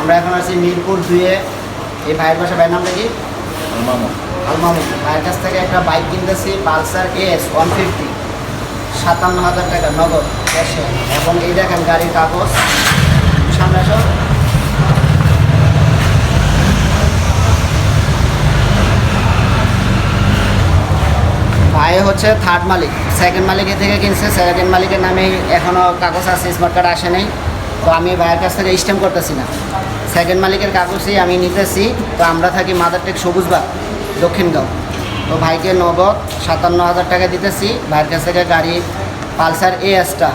আমরা এখন আছি মিরপুর দুয়ে এই ভাইয়ের বাসা ভাইয়ের নামটা কি? আলমামু। ভাইয়ের কাছ থেকে একটা বাইক কিনতেছি পালসার এস ওয়ান ফিফটি সাতান্ন হাজার টাকা নগদ ক্যাশে এবং এই দেখেন গাড়ির কাগজ। সামনে আসো। ভাই হচ্ছে থার্ড মালিক। সেকেন্ড মালিকের থেকে কিনছে। সেকেন্ড মালিকের নামে এখনও কাগজ আছে স্মার্ট কার্ড আসে নাই। তো আমি ভাইয়ের কাছ থেকে স্ট্যাম্প করতেছি না। সেকেন্ড মালিকের কাগজই আমি নিতেছি তো আমরা থাকি মাদারটেক সবুজবাগ দক্ষিণগাঁও। তো ভাইকে নগদ সাতান্ন হাজার টাকা দিতেছি ভাইয়ের কাছ থেকে গাড়ি পালসার এসটা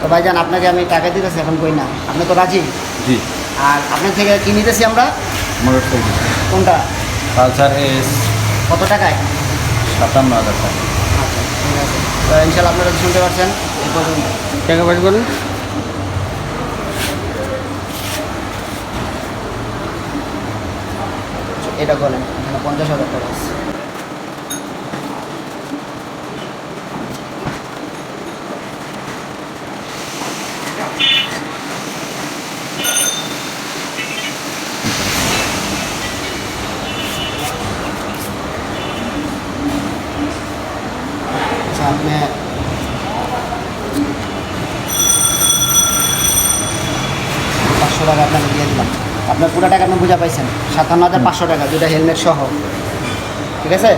তো ভাইজান আপনাকে আমি টাকা দিতেছি এখন কই না? আপনি তো রাজি? জি। আর আপনার থেকে কি নিতেছি আমরা? কোনটা? পালসার এস কত টাকায়? সাতান্ন হাজার টাকা। আচ্ছা ঠিক আছে। ইনশাল্লাহ আপনারা শুনতে পারছেন এই পর্যন্ত। টাকা বাড়ি করেন এটা বলেন এখানে পঞ্চাশ হাজার টাকা। আছে আচ্ছা পাঁচশো টাকা আপনাকে দিয়ে দিলাম। আপনার পুরো টাকা আপনি বুঝা পাইছেন। সাতান্ন হাজার পাঁচশো টাকা দুটা হেলমেট সহ। ঠিক আছে?